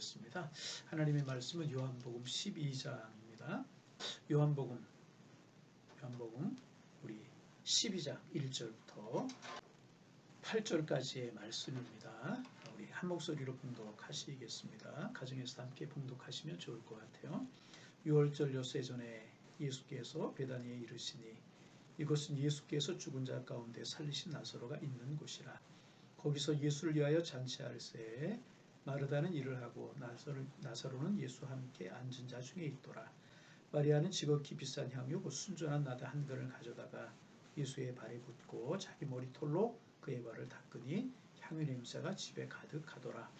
보시겠습니다. 하나님의 말씀은 요한복음 12장입니다. 요한복음 요한복음 우리 12장 1절부터 8절까지의 말씀입니다. 우리 한 목소리로 봉독하시겠습니다. 가정에서 함께 봉독하시면 좋을 것 같아요. 6월절 엿새 전에 예수께서 베다니에 이르시니 이것은 예수께서 죽은 자 가운데 살리신 나사로가 있는 곳이라. 거기서 예수를 위하여 잔치할 새 마르다는 일을 하고 나사로, 나사로는 예수와 함께 앉은 자 중에 있더라. 마리아는 지극히 비싼 향유 곧 순전한 나다 한 근을 가져다가 예수의 발에 붓고 자기 머리털로 그의 발을 닦으니 향유 냄새가 집에 가득하더라.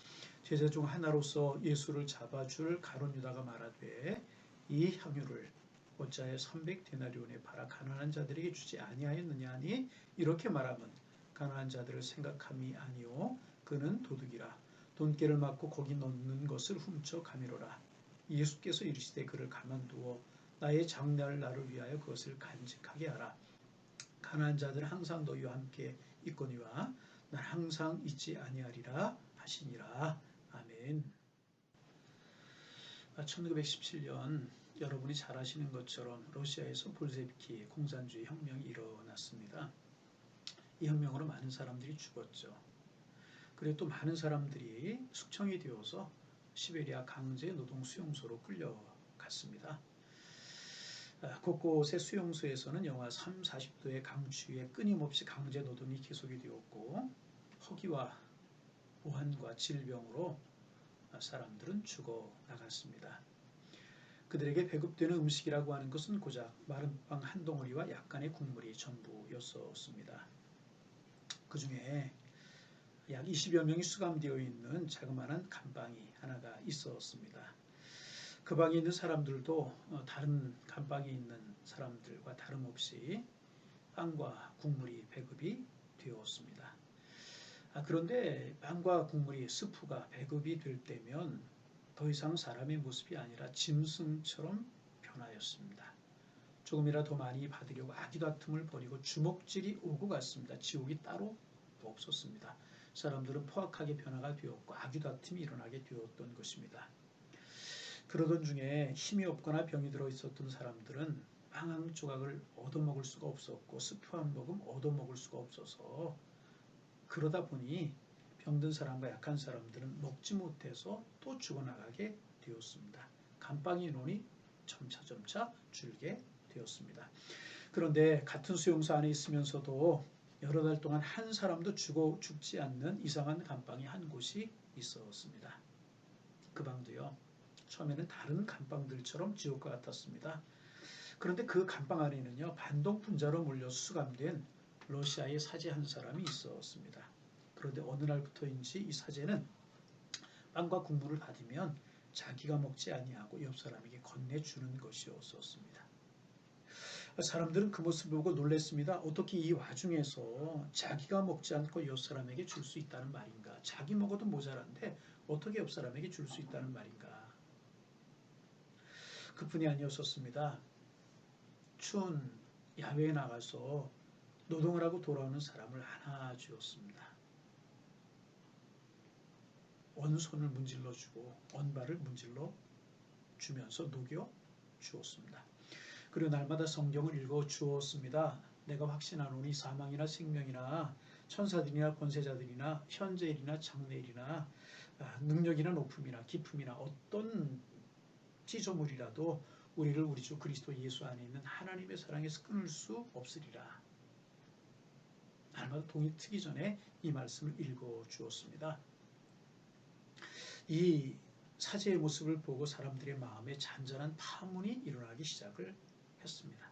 제자 중 하나로서 예수를 잡아줄 가론 유다가 말하되 이 향유를 어찌하여 300데나리온에 팔아 가난한 자들에게 주지 아니하였느냐 하니 이렇게 말하면 가난한 자들을 생각함이 아니요 그는 도둑이라 돈깨를 맞고 거기 넣는 것을 훔쳐 가미로라 예수께서 이르시되 그를 가만두어 나의 장날 나를 위하여 그것을 간직하게 하라 가난한 자들은 항상 너희와 함께 있거니와 난 항상 있지 아니하리라 하시니라 아멘 1917년 여러분이 잘 아시는 것처럼 러시아에서 볼세비키 공산주의 혁명이 일어났습니다. 이 혁명으로 많은 사람들이 죽었죠. 그리고 또 많은 사람들이 숙청이 되어서 시베리아 강제 노동 수용소로 끌려갔습니다. 아, 곳곳의 수용소에서는 영하 3, 40도의 강추위에 끊임없이 강제 노동이 계속이 되었고 허기와 오한과 질병으로 사람들은 죽어 나갔습니다. 그들에게 배급되는 음식이라고 하는 것은 고작 마른 빵 한 덩어리와 약간의 국물이 전부였었습니다. 그 중에 약 20여 명이 수감되어 있는 자그마한 감방이 하나가 있었습니다. 그 방에 있는 사람들도 어, 다른 감방에 있는 사람들과 다름없이 빵과 국물이 배급이 되었습니다. 아, 그런데 빵과 국물이 스프가 배급이 될 때면 더 이상 사람의 모습이 아니라 짐승처럼 변하였습니다. 조금이라도 많이 받으려고 아기다툼을 벌이고 주먹질이 오고 갔습니다. 지옥이 따로 없었습니다. 사람들은 포악하게 변화가 되었고 아기다툼이 일어나게 되었던 것입니다. 그러던 중에 힘이 없거나 병이 들어 있었던 사람들은 빵 한 조각을 얻어먹을 수가 없었고 스프 한 모금 얻어먹을 수가 없어서 그러다 보니 병든 사람과 약한 사람들은 먹지 못해서 또 죽어나가게 되었습니다. 감방의 인원이 점차점차 줄게 되었습니다. 그런데 같은 수용소 안에 있으면서도 여러 달 동안 한 사람도 죽어 죽지 않는 이상한 감방이 한 곳이 있었습니다. 그 방도요. 처음에는 다른 감방들처럼 지옥과 같았습니다. 그런데 그 감방 안에는요 반동 분자로 몰려 수감된 러시아의 사제 한 사람이 있었습니다. 그런데 어느 날부터인지 이 사제는 빵과 국물을 받으면 자기가 먹지 아니하고 옆 사람에게 건네주는 것이었습니다. 사람들은 그 모습을 보고 놀랐습니다. 어떻게 이 와중에서 자기가 먹지 않고 옆 사람에게 줄 수 있다는 말인가? 자기 먹어도 모자란데 어떻게 옆 사람에게 줄 수 있다는 말인가? 그뿐이 아니었었습니다. 추운 야외에 나가서 노동을 하고 돌아오는 사람을 하나 주었습니다. 원손을 문질러 주고 원발을 문질러 주면서 녹여 주었습니다. 그리고 날마다 성경을 읽어 주었습니다. 내가 확신하노니 사망이나 생명이나 천사들이나 권세자들이나 현재일이나 장래일이나 아, 능력이나 높음이나 기품이나 어떤 찌조물이라도 우리를 우리 주 그리스도 예수 안에 있는 하나님의 사랑에서 끊을 수 없으리라. 날마다 동이 트기 전에 이 말씀을 읽어 주었습니다. 이 사제의 모습을 보고 사람들의 마음에 잔잔한 파문이 일어나기 시작을 했습니다.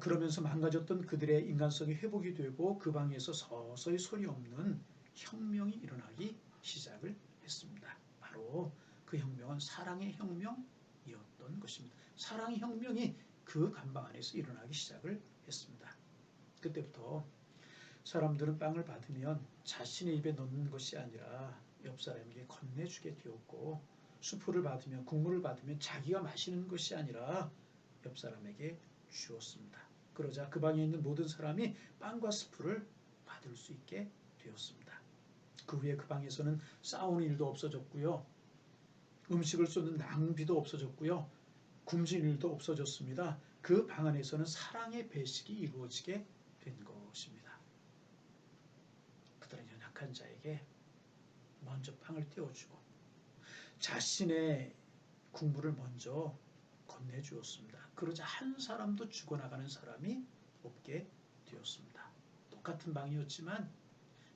그러면서 망가졌던 그들의 인간성이 회복이 되고 그 방에서 서서히 소리 없는 혁명이 일어나기 시작을 했습니다. 바로 그 혁명은 사랑의 혁명이었던 것입니다. 사랑의 혁명이 그 간방 안에서 일어나기 시작을 했습니다. 그때부터 사람들은 빵을 받으면 자신의 입에 넣는 것이 아니라 옆 사람에게 건네주게 되었고 수프를 받으면 국물을 받으면 자기가 마시는 것이 아니라 옆 사람에게 주었습니다. 그러자 그 방에 있는 모든 사람이 빵과 스프를 받을 수 있게 되었습니다. 그 후에 그 방에서는 싸우는 일도 없어졌고요. 음식을 쏟는 낭비도 없어졌고요. 굶주린 일도 없어졌습니다. 그 방 안에서는 사랑의 배식이 이루어지게 된 것입니다. 그들은 연약한 자에게 먼저 빵을 떼어주고 자신의 국물을 먼저 건네주었습니다. 그러자 한 사람도 죽어나가는 사람이 없게 되었습니다. 똑같은 방이었지만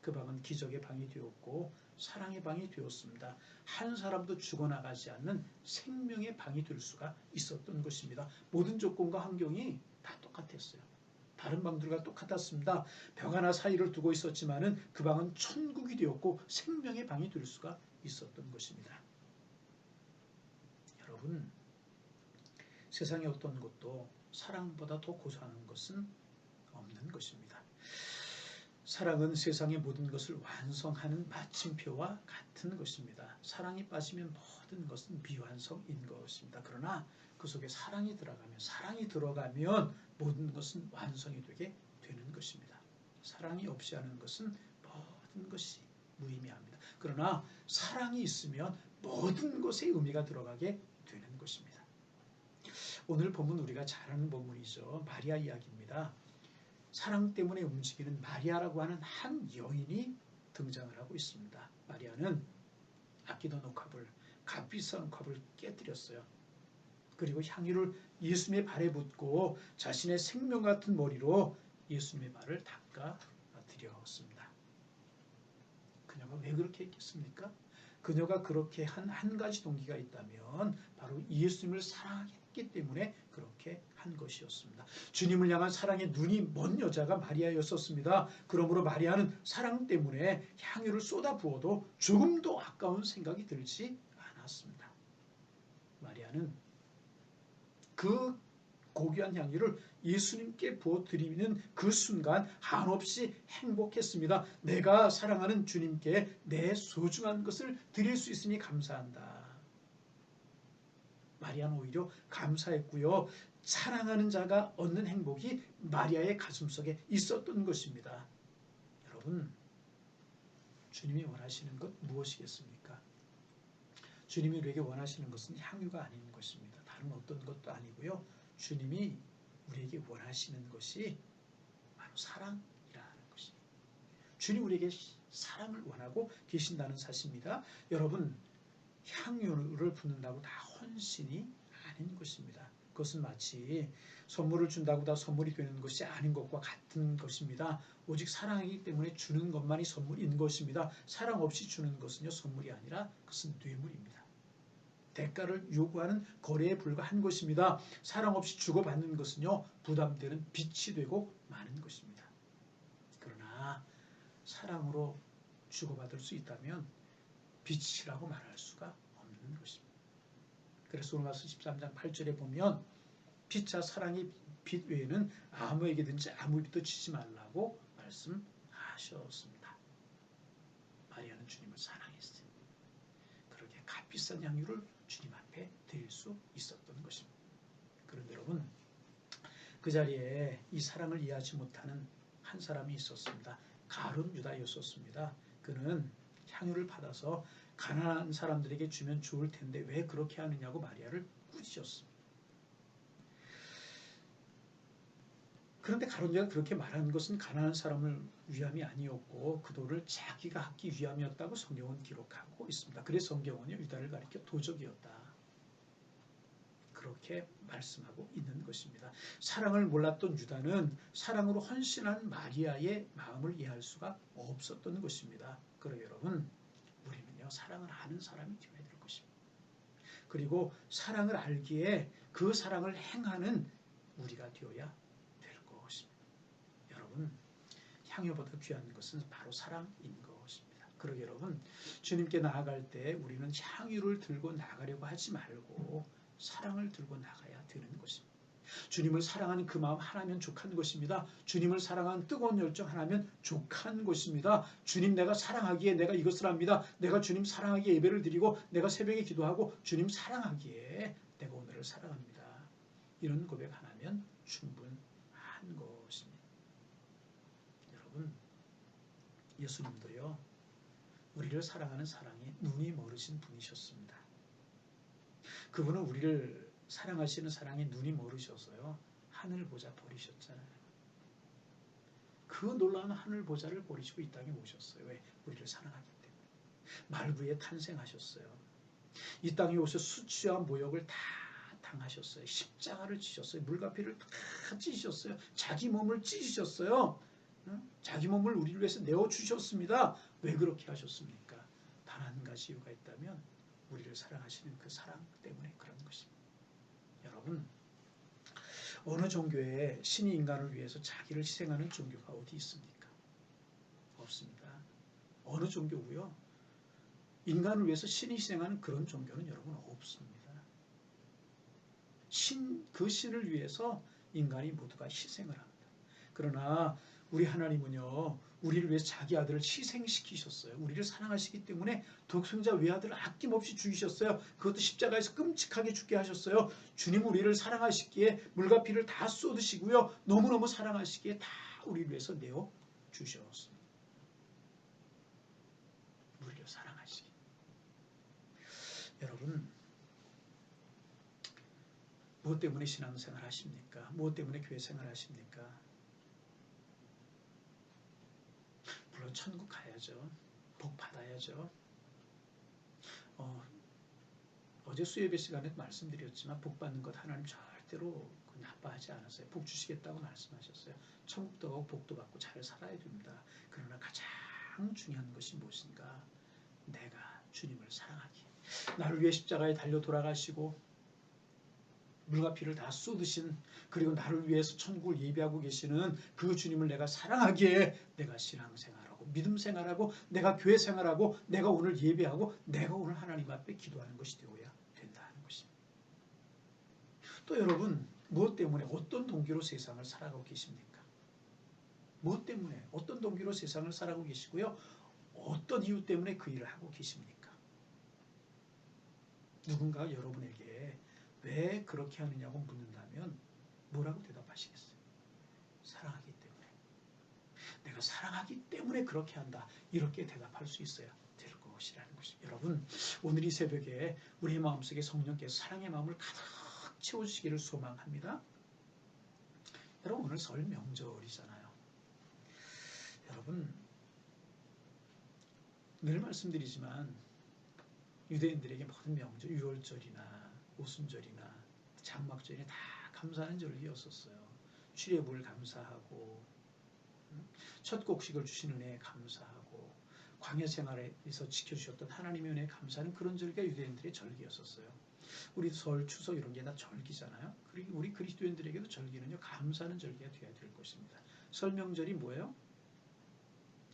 그 방은 기적의 방이 되었고 사랑의 방이 되었습니다. 한 사람도 죽어나가지 않는 생명의 방이 될 수가 있었던 것입니다. 모든 조건과 환경이 다 똑같았어요. 다른 방들과 똑같았습니다. 벽 하나 사이를 두고 있었지만은 그 방은 천국이 되었고 생명의 방이 될 수가 있었던 것입니다. 여러분, 세상의 어떤 것도 사랑보다 더 고소한 것은 없는 것입니다. 사랑은 세상의 모든 것을 완성하는 마침표와 같은 것입니다. 사랑이 빠지면 모든 것은 미완성인 것입니다. 그러나 그 속에 사랑이 들어가면 사랑이 들어가면 모든 것은 완성이 되게 되는 것입니다. 사랑이 없이 하는 것은 모든 것이 무의미합니다. 그러나 사랑이 있으면 모든 것에 의미가 들어가게 되는 것입니다. 오늘 본문 우리가 잘 아는 본문이죠. 마리아 이야기입니다. 사랑 때문에 움직이는 마리아라고 하는 한 여인이 등장을 하고 있습니다. 마리아는 아끼던 옥합을 값비싼 컵을 깨뜨렸어요. 그리고 향유를 예수님의 발에 붓고 자신의 생명 같은 머리로 예수님의 발을 닦아 드렸습니다. 그녀가 왜 그렇게 했겠습니까? 그녀가 그렇게 한 한 가지 동기가 있다면 바로 예수님을 사랑했기 때문에 그렇게 한 것이었습니다. 주님을 향한 사랑의 눈이 먼 여자가 마리아였었습니다. 그러므로 마리아는 사랑 때문에 향유를 쏟아 부어도 조금도 아까운 생각이 들지 않았습니다. 마리아는 그 고귀한 향유를 예수님께 부어드리는 그 순간 한없이 행복했습니다. 내가 사랑하는 주님께 내 소중한 것을 드릴 수 있으니 감사한다. 마리아는 오히려 감사했고요. 사랑하는 자가 얻는 행복이 마리아의 가슴속에 있었던 것입니다. 여러분, 주님이 원하시는 것 무엇이겠습니까? 주님이 우리에게 원하시는 것은 향유가 아닌 것입니다. 다른 어떤 것도 아니고요. 주님이 우리에게 원하시는 것이 바로 사랑이라는 것입니다. 주님 우리에게 사랑을 원하고 계신다는 사실입니다. 여러분, 향유를 붓는다고 다 헌신이 아닌 것입니다. 그것은 마치 선물을 준다고 다 선물이 되는 것이 아닌 것과 같은 것입니다. 오직 사랑이기 때문에 주는 것만이 선물인 것입니다. 사랑 없이 주는 것은요 선물이 아니라 그것은 뇌물입니다. 대가를 요구하는 거래에 불과한 것입니다. 사랑 없이 주고받는 것은요 부담되는 빚이 되고 많은 것입니다. 그러나 사랑으로 주고받을 수 있다면 빚이라고 말할 수가 없는 것입니다. 그래서 로마서 13장 8절에 보면 피차 사랑의 빛 외에는 아무에게든지 아무 빚도 지지 말라고 말씀하셨습니다. 마리아는 주님을 사랑했어요. 그렇게 값비싼 향유를 주님 앞에 드릴 수 있었던 것입니다. 그런데 여러분 그 자리에 이 사랑을 이해하지 못하는 한 사람이 있었습니다. 가룟 유다였었습니다. 그는 향유를 받아서 가난한 사람들에게 주면 좋을 텐데 왜 그렇게 하느냐고 마리아를 꾸짖었습니다. 그런데 가론유가 그렇게 말하는 것은 가난한 사람을 위함이 아니었고 그 돈을 자기가 갖기 위함이었다고 성경은 기록하고 있습니다. 그래서 성경은 유다를 가리켜 도적이었다. 그렇게 말씀하고 있는 것입니다. 사랑을 몰랐던 유다는 사랑으로 헌신한 마리아의 마음을 이해할 수가 없었던 것입니다. 그러 여러분 우리는요 사랑을 아는 사람이 되어야 될 것입니다. 그리고 사랑을 알기에 그 사랑을 행하는 우리가 되어야 될 것입니다. 여러분 향유보다 귀한 것은 바로 사랑인 것입니다. 그러게 여러분 주님께 나아갈 때 우리는 향유를 들고 나가려고 하지 말고 사랑을 들고 나가야 되는 것입니다. 주님을 사랑하는 그 마음 하나면 족한 것입니다. 주님을 사랑하는 뜨거운 열정 하나면 족한 것입니다. 주님 내가 사랑하기에 내가 이것을 합니다. 내가 주님 사랑하기에 예배를 드리고 내가 새벽에 기도하고 주님 사랑하기에 내가 오늘을 사랑합니다. 이런 고백 하나면 충분한 것입니다. 여러분 예수님도요 우리를 사랑하는 사랑이 눈이 멀으신 분이셨습니다. 그분은 우리를 사랑하시는 사랑이 눈이 멀으셔서요. 하늘 보자 버리셨잖아요. 그 놀라운 하늘 보자를 버리시고 이 땅에 오셨어요. 왜? 우리를 사랑하기 때문에. 말구에 탄생하셨어요. 이 땅에 오셔 수치와 모욕을 다 당하셨어요. 십자가를 지셨어요. 물과 피를 다 찢으셨어요. 자기 몸을 찢으셨어요. 자기 몸을 우리를 위해서 내어 주셨습니다. 왜 그렇게 하셨습니까? 단 한 가지 이유가 있다면 우리를 사랑하시는 그 사랑 때문에 그런 것입니다. 여러분 어느 종교에 신이 인간을 위해서 자기를 희생하는 종교가 어디 있습니까? 없습니다. 어느 종교고요. 인간을 위해서 신이 희생하는 그런 종교는 여러분 없습니다. 신, 그 신을 위해서 인간이 모두가 희생을 합니다. 그러나 우리 하나님은요, 우리를 위해서 자기 아들을 희생시키셨어요. 우리를 사랑하시기 때문에 독생자 외아들을 아낌없이 죽이셨어요. 그것도 십자가에서 끔찍하게 죽게 하셨어요. 주님 우리를 사랑하시기에 물과 피를 다 쏟으시고요. 너무너무 사랑하시기에 다 우리를 위해서 내어 주셨습니다. 우리를 사랑하시기. 여러분, 무엇 때문에 신앙생활 하십니까? 무엇 때문에 교회 생활 하십니까? 물론 천국 가야죠. 복 받아야죠. 어, 어제 수예배 시간에 말씀드렸지만 복 받는 것 하나님 절대로 나빠하지 않았어요. 복 주시겠다고 말씀하셨어요. 천국도 가고 복도 받고 잘 살아야 됩니다. 그러나 가장 중요한 것이 무엇인가? 내가 주님을 사랑하기. 나를 위해 십자가에 달려 돌아가시고 물과 피를 다 쏟으신 그리고 나를 위해서 천국을 예비하고 계시는 그 주님을 내가 사랑하기에 내가 신앙생활하고 믿음 생활하고 내가 교회 생활하고 내가 오늘 예배하고 내가 오늘 하나님 앞에 기도하는 것이 되어야 된다는 것입니다. 또 여러분 무엇 때문에 어떤 동기로 세상을 살아가고 계십니까? 무엇 때문에 어떤 동기로 세상을 살아가고 계시고요? 어떤 이유 때문에 그 일을 하고 계십니까? 누군가 여러분에게 왜 그렇게 하느냐고 묻는다면 뭐라고 대답하시겠어요? 내가 사랑하기 때문에 그렇게 한다. 이렇게 대답할 수 있어야 될 것이라는 것입니다. 여러분, 오늘 이 새벽에 우리 마음속에 성령께서 사랑의 마음을 가득 채워주시기를 소망합니다. 여러분, 오늘 설 명절이잖아요. 여러분, 늘 말씀드리지만 유대인들에게 모든 명절, 유월절이나 오순절이나 장막절이나 다 감사하는 절기였었어요. 출애굽을 감사하고 첫 곡식을 주신 은혜에 감사하고 광야 생활에서 지켜주셨던 하나님의 은혜에 감사하는 그런 절기가 유대인들의 절기였었어요. 우리 설, 추석 이런 게 다 절기잖아요. 그리고 우리 그리스도인들에게도 절기는요 감사하는 절기가 되어야 될 것입니다. 설 명절이 뭐예요?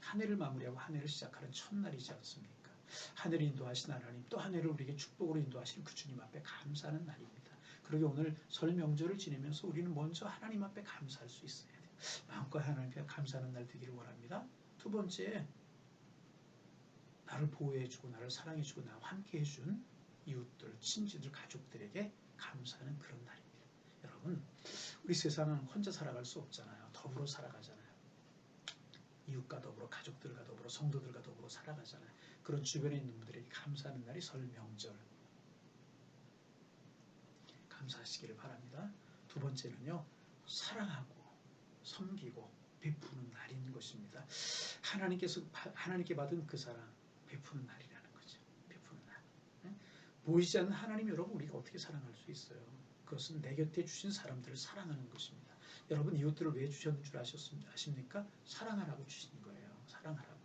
한 해를 마무리하고 한 해를 시작하는 첫날이지 않습니까? 하늘을 인도하신 하나님 또 한 해를 우리에게 축복으로 인도하시는 그 주님 앞에 감사하는 날입니다. 그러게 오늘 설 명절을 지내면서 우리는 먼저 하나님 앞에 감사할 수 있어야 돼요. 마음껏 하나님께 감사하는 날 되기를 원합니다. 두 번째 나를 보호해주고 나를 사랑해주고 나와 함께해준 이웃들, 친지들, 가족들에게 감사하는 그런 날입니다. 여러분 우리 세상은 혼자 살아갈 수 없잖아요. 더불어 살아가잖아요. 이웃과 더불어 가족들과 더불어 성도들과 더불어 살아가잖아요. 그런 주변에 있는 분들에게 감사하는 날이 설 명절. 감사하시기를 바랍니다. 두 번째는요, 사랑하고 섬기고 베푸는 날인 것입니다. 하나님께서 하나님께 받은 그 사랑 베푸는 날이라는 거죠. 베푸는 날. 보이지 않는 하나님 여러분 우리가 어떻게 사랑할 수 있어요? 그것은 내 곁에 주신 사람들을 사랑하는 것입니다. 여러분 이웃들을 왜 주셨는 줄 아십니까? 사랑하라고 주신 거예요. 사랑하라고.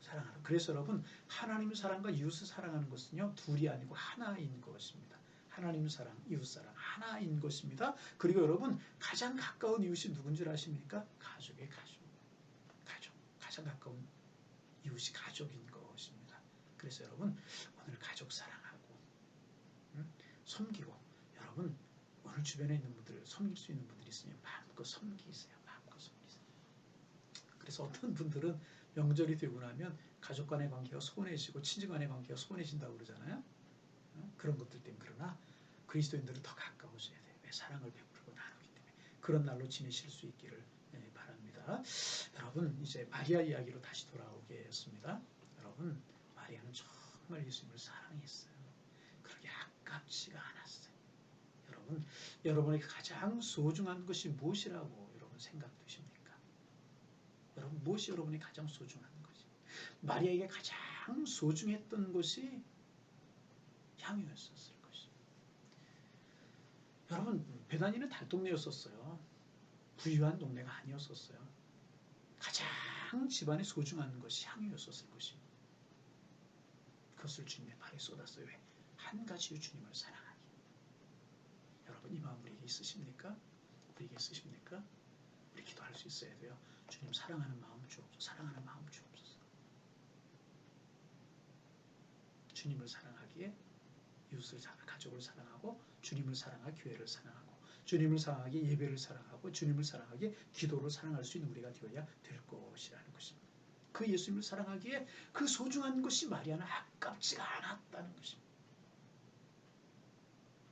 사랑하라. 그래서 여러분 하나님 사랑과 이웃을 사랑하는 것은요 둘이 아니고 하나인 것입니다. 하나님 사랑, 이웃 사랑 하나인 것입니다. 그리고 여러분 가장 가까운 이웃이 누군 줄 아십니까? 가족의 가족. 가족. 가장 가까운 이웃이 가족인 것입니다. 그래서 여러분 오늘 가족 사랑하고 음? 섬기고 여러분 오늘 주변에 있는 분들 섬길 수 있는 분들이 있으면 마음껏 섬기세요. 마음껏 섬기세요. 그래서 어떤 분들은 명절이 되고 나면 가족 간의 관계가 소원해지고 친지 간의 관계가 소원해진다고 그러잖아요. 어? 그런 것들 때문에 그러나 그리스도인들은 더 가까워져야 돼요. 왜 사랑을 베풀고 나누기 때문에 그런 날로 지내실 수 있기를 네, 바랍니다. 여러분 이제 마리아 이야기로 다시 돌아오겠습니다. 여러분 마리아는 정말 예수님을 사랑했어요. 그렇게 아깝지가 않았어요. 여러분 여러분에게 가장 소중한 것이 무엇이라고 여러분 생각되십니까? 여러분 무엇이 여러분이 가장 소중한 것이? 마리아에게 가장 소중했던 것이 향유였었을 것입니다. 여러분 베다니는 달동네였었어요. 부유한 동네가 아니었었어요. 가장 집안에 소중한 것이 향유였었을 것입니다. 그것을 주님의 발에 쏟았어요. 왜? 한 가지요 주님을 사랑하기. 여러분 이 마음 우리에게 있으십니까? 우리에게 있으십니까? 우리 기도할 수 있어야 돼요. 주님 사랑하는 마음 주옵소서. 사랑하는 마음 주옵소서. 주님을 사랑하기에 이웃을 사랑, 가족을 사랑하고 주님을 사랑하 교회를 사랑하고 주님을 사랑하기 예배를 사랑하고 주님을 사랑하기 기도를 사랑할 수 있는 우리가 되어야 될 것이라는 것입니다. 그 예수님을 사랑하기에 그 소중한 것이 마리아는 아깝지가 않았다는 것입니다.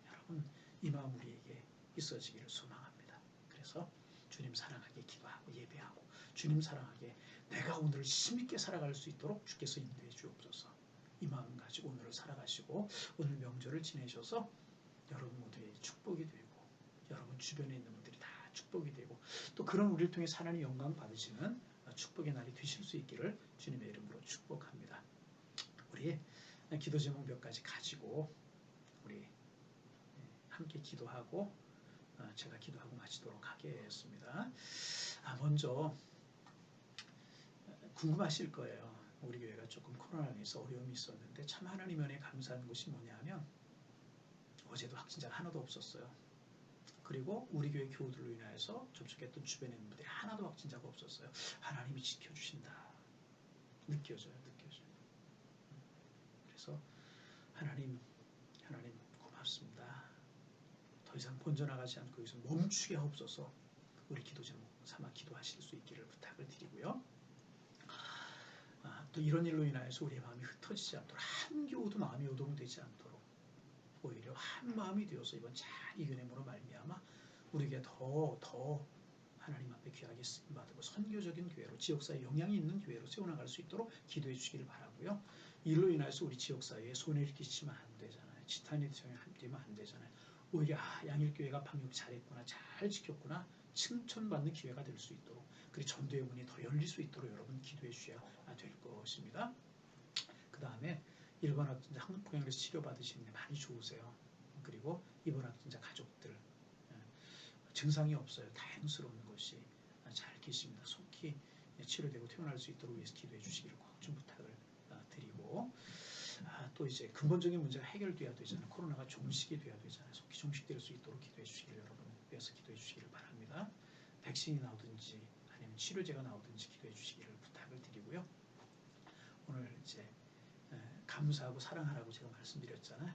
여러분 이 마음 우리에게 있어지기를 소망합니다. 그래서 주님 사랑하게 기도하고 예배하고 주님 사랑하게 내가 오늘 힘있게 살아갈 수 있도록 주께서 인도해 주옵소서. 이 마음 가지고 오늘을 살아가시고 오늘 명절을 지내셔서 여러분 모두의 축복이 되고 여러분 주변에 있는 분들이 다 축복이 되고 또 그런 우리를 통해 하나님 영광 받으시는 축복의 날이 되실 수 있기를 주님의 이름으로 축복합니다. 우리 기도 제목 몇 가지 가지고 우리 함께 기도하고 제가 기도하고 마치도록 하겠습니다. 아, 먼저 궁금하실 거예요. 우리 교회가 조금 코로나로 인해서 어려움이 있었는데 참 하나님 은혜 감사한 것이 뭐냐면 어제도 확진자가 하나도 없었어요. 그리고 우리 교회 교우들로 인하여서 접촉했던 주변에 있는 분들이 하나도 확진자가 없었어요. 하나님이 지켜주신다. 느껴져요. 느껴져요. 그래서 하나님, 하나님 고맙습니다. 더 이상 번져나가지 않고 여기서 멈추게 하옵소서 우리 기도 제목 삼아 기도하실 수 있기를 부탁을 드리고요. 아, 또 이런 일로 인하여서 우리의 마음이 흩어지지 않도록 한 교우도 마음이 요동되지 않도록 오히려 한 마음이 되어서 이번 잘 이겨냄으로 말미암아 우리에게 더 더 하나님 앞에 귀하게 쓰임 받고 선교적인 교회로 지역사회 영향이 있는 교회로 세워나갈 수 있도록 기도해 주시기를 바라고요. 이로 인해서 우리 지역사회에 손해를 끼치면 안 되잖아요. 지탄이 되면 안 되잖아요. 오히려 아, 양일교회가 방역 잘했구나 잘 지켰구나 칭찬받는 기회가 될 수 있도록 그리고 전도의 문이 더 열릴 수 있도록 여러분 기도해 주셔야 될 것입니다. 그 다음에 일반 확진자 항암병원에서 치료받으시는데 많이 좋으세요. 그리고 입원 확진자 가족들 예, 증상이 없어요. 다행스러운 것이 잘 계십니다. 속히 치료되고 퇴원할 수 있도록 위해서 기도해 주시기를 꼭 좀 부탁을 아, 드리고 아, 또 이제 근본적인 문제가 해결돼야 되잖아요. 코로나가 종식이 돼야 되잖아요. 속히 종식될 수 있도록 기도해 주시기를 여러분 위해서 기도해 주시기를 바랍니다. 백신이 나오든지 치료제가 나오든지 기도해 주시기를 부탁을 드리고요. 오늘 이제 감사하고 사랑하라고 제가 말씀드렸잖아요.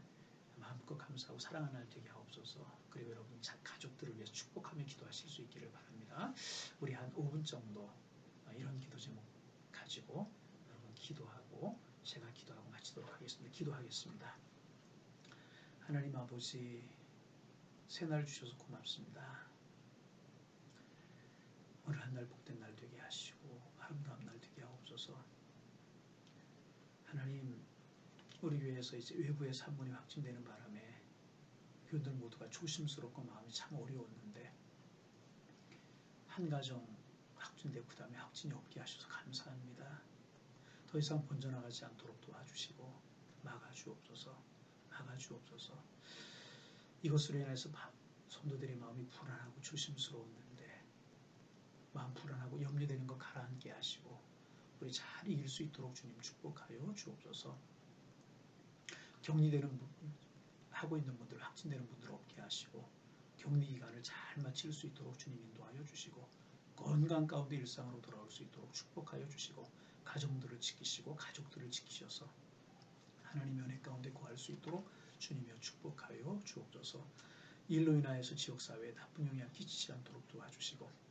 마음껏 감사하고 사랑하는 날 되게 하옵소서. 그리고 여러분 가족들을 위해서 축복하며 기도하실 수 있기를 바랍니다. 우리 한 5분 정도 어, 이런 기도 제목 가지고 여러분 기도하고 제가 기도하고 마치도록 하겠습니다. 기도하겠습니다. 하나님 아버지 새날 주셔서 고맙습니다. 오늘 한 날 복된 날 되게 하시고 아름다운 날 되게 하옵소서. 하나님 우리 교회에서 이제 외부의 산문이 확진되는 바람에 교인들 모두가 조심스럽고 마음이 참 어려웠는데 한 가정 확진되고 그 다음에 확진이 없게 하셔서 감사합니다. 더 이상 번져나가지 않도록 도와주시고 막아주옵소서 막아주옵소서 이것으로 인해서 성도들의 마음이 불안하고 조심스러웠는데 마음 불안하고 염려되는 것 가라앉게 하시고 우리 잘 이길 수 있도록 주님 축복하여 주옵소서. 격리되는 하고 있는 분들, 확진되는 분들 없게 하시고 격리 기간을 잘 마칠 수 있도록 주님 인도하여 주시고 건강 가운데 일상으로 돌아올 수 있도록 축복하여 주시고 가정들을 지키시고 가족들을 지키셔서 하나님의 은혜 가운데 구할 수 있도록 주님이여 축복하여 주옵소서. 일로 인하여서 지역사회에 나쁜 영향 끼치지 않도록 도와주시고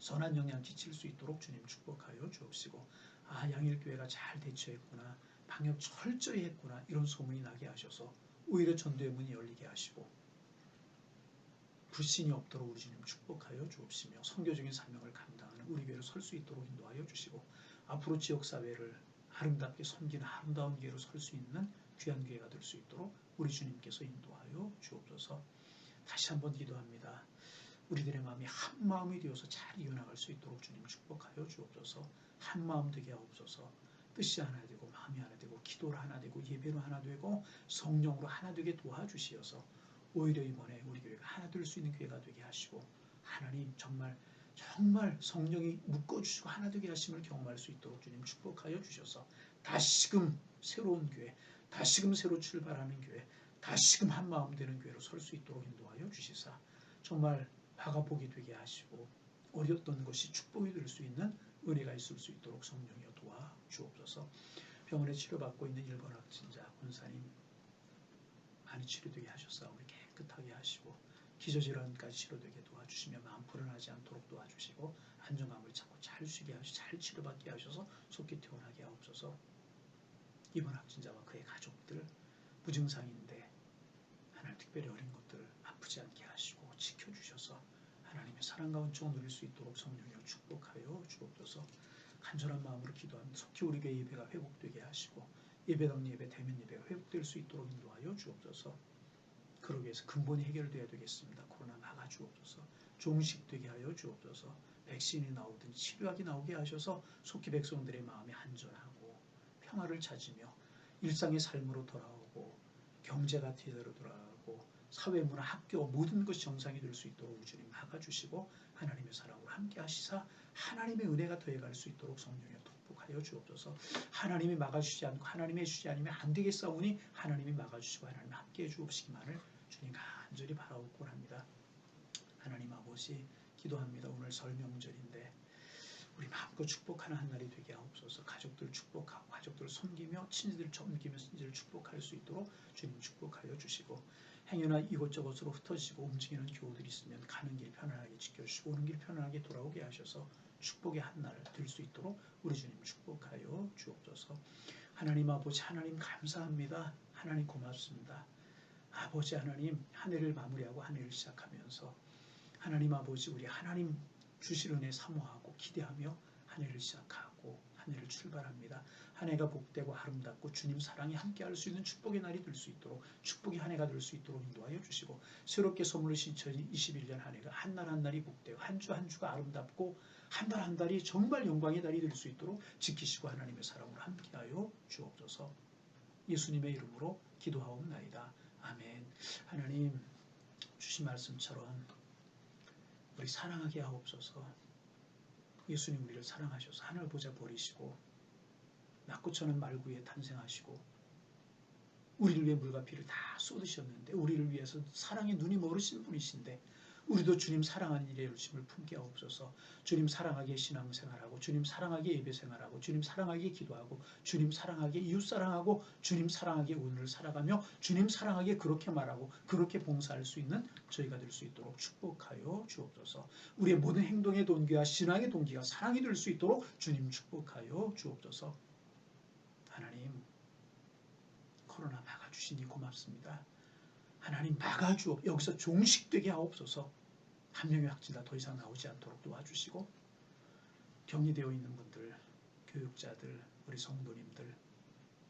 선한 영향 끼칠 수 있도록 주님 축복하여 주옵시고 아 양일교회가 잘 대처했구나 방역 철저히 했구나 이런 소문이 나게 하셔서 오히려 전도의 문이 열리게 하시고 불신이 없도록 우리 주님 축복하여 주옵시며 성교적인 사명을 감당하는 우리 교회를 설 수 있도록 인도하여 주시고 앞으로 지역사회를 아름답게 섬기는 아름다운 교회로 설 수 있는 귀한 교회가 될 수 있도록 우리 주님께서 인도하여 주옵소서. 다시 한번 기도합니다. 우리들의 마음이 한 마음이 되어서 잘 이어나갈 수 있도록 주님 축복하여 주옵소서. 한 마음 되게 하옵소서. 뜻이 하나 되고 마음이 하나 되고 기도로 하나 되고 예배로 하나 되고 성령으로 하나 되게 도와주시어서 오히려 이번에 우리 교회가 하나 될 수 있는 교회가 되게 하시고 하나님 정말 정말 성령이 묶어주시고 하나 되게 하심을 경험할 수 있도록 주님 축복하여 주셔서 다시금 새로운 교회, 다시금 새로 출발하는 교회, 다시금 한 마음 되는 교회로 설 수 있도록 인도하여 주시사 정말 화가 복이 되게 하시고 어렸던 것이 축복이 될 수 있는 은혜가 있을 수 있도록 성령이여 도와 주옵소서. 병원에 치료받고 있는 일본 확진자 군사님 많이 치료되게 하셨사오니 깨끗하게 하시고 기저질환까지 치료되게 도와주시며 마음 불안하지 않도록 도와주시고 안정감을 찾고 잘 쉬게 하시고 잘 치료받게 하셔서 속히 퇴원하게 하옵소서. 이번 확진자와 그의 가족들 무증상인데 하나님 특별히 어린 것들 아프지 않게 하시고 지켜주셔서 하나님의 사랑과 은총을 누릴 수 있도록 성령이여 축복하여 주옵소서 간절한 마음으로 기도합니다. 속히 우리 교회 예배가 회복되게 하시고 예배당 예배, 대면 예배가 회복될 수 있도록 인도하여 주옵소서 그러기 위해서 근본이 해결돼야 되겠습니다. 코로나 막아 주옵소서 종식되게 하여 주옵소서 백신이 나오든 치료약이 나오게 하셔서 속히 백성들의 마음이 안전하고 평화를 찾으며 일상의 삶으로 돌아오고 경제가 제대로 돌아가고 사회 문화 학교 모든 것이 정상이 될 수 있도록 주님 막아주시고 하나님의 사랑으로 함께 하시사 하나님의 은혜가 더해갈 수 있도록 성령에 독복하여 주옵소서. 하나님이 막아주지 않고 하나님이 해주지 않으면 안 되겠사오니 하나님이 막아주시고 하나님 함께 해주옵시기만을 주님 간절히 바라옵곤 합니다. 하나님 아버지 기도합니다. 오늘 설명절인데 우리 마음껏 축복하는 한 날이 되게 하옵소서. 가족들 축복하고 가족들을 섬기며 친지들 섬기며 친지를 축복할 수 있도록 주님 축복하여 주시고 행여나 이곳저곳으로 흩어지고 움직이는 교우들이 있으면 가는 길 편안하게 지켜주시고 오는 길 편안하게 돌아오게 하셔서 축복의 한날될수 있도록 우리 주님 축복하여 주옵소서. 하나님 아버지 하나님 감사합니다. 하나님 고맙습니다. 아버지 하나님 한 해를 마무리하고 한 해를 시작하면서 하나님 아버지 우리 하나님 주실 은혜 사모하고 기대하며 한 해를 시작하고 한 해를 출발합니다. 한 해가 복되고 아름답고 주님 사랑이 함께할 수 있는 축복의 날이 될 수 있도록 축복의 한 해가 될 수 있도록 인도하여 주시고 새롭게 선물을 신 2021년 한 해가 한 날 한 날이 복되고 한 주 한 주가 아름답고 한 달 한 달이 정말 영광의 날이 될 수 있도록 지키시고 하나님의 사랑으로 함께하여 주옵소서 예수님의 이름으로 기도하옵나이다. 아멘 하나님 주신 말씀처럼 우리 사랑하게 하옵소서. 예수님 우리를 사랑하셔서 하늘 보자 버리시고 낙고처럼 말구 위에 탄생하시고 우리를 위해 물과 피를 다 쏟으셨는데 우리를 위해서 사랑의 눈이 멀으신 분이신데 우리도 주님 사랑하는 일에 열심을 품게 하옵소서. 주님 사랑하게 신앙생활하고 주님 사랑하게 예배생활하고 주님 사랑하게 기도하고 주님 사랑하게 이웃 사랑하고 주님 사랑하게 오늘을 살아가며 주님 사랑하게 그렇게 말하고 그렇게 봉사할 수 있는 저희가 될 수 있도록 축복하여 주옵소서. 우리의 모든 행동의 동기와 신앙의 동기가 사랑이 될 수 있도록 주님 축복하여 주옵소서. 하나님 코로나 막아주시니 고맙습니다. 하나님 막아주옵 여기서 종식되게 하옵소서 한 명의 확진자 더 이상 나오지 않도록 도와주시고 격리되어 있는 분들 교육자들 우리 성도님들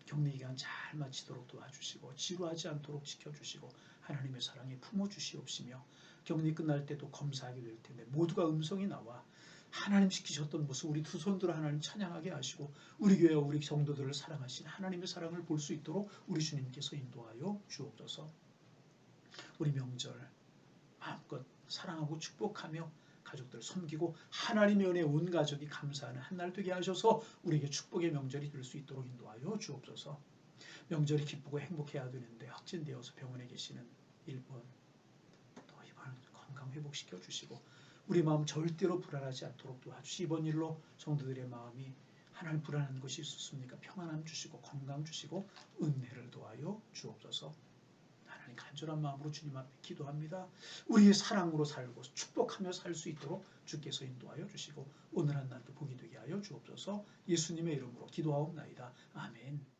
격리 기간 잘 마치도록 도와주시고 지루하지 않도록 지켜주시고 하나님의 사랑에 품어주시옵시며 격리 끝날 때도 검사하게 될 텐데 모두가 음성이 나와 하나님 시키셨던 모습 우리 두 손들어 하나님 찬양하게 하시고 우리 교회와 우리 성도들을 사랑하신 하나님의 사랑을 볼 수 있도록 우리 주님께서 인도하여 주옵소서. 우리 명절 마음껏 사랑하고 축복하며 가족들 섬기고 하나님의 은혜 온 가족이 감사하는 한 날 되게 하셔서 우리에게 축복의 명절이 될 수 있도록 인도하여 주옵소서. 명절이 기쁘고 행복해야 되는데 확진되어서 병원에 계시는 일본 또 이번 건강 회복시켜 주시고 우리 마음 절대로 불안하지 않도록 도와주시 이번 일로 성도들의 마음이 하나님 불안한 것이 있었습니까? 평안함 주시고 건강 주시고 은혜를 도하여 주옵소서. 간절한 마음으로 주님 앞에 기도합니다. 우리의 사랑으로 살고 축복하며 살 수 있도록 주께서 인도하여 주시고 오늘 한 날도 복이 되게 하여 주옵소서 예수님의 이름으로 기도하옵나이다. 아멘.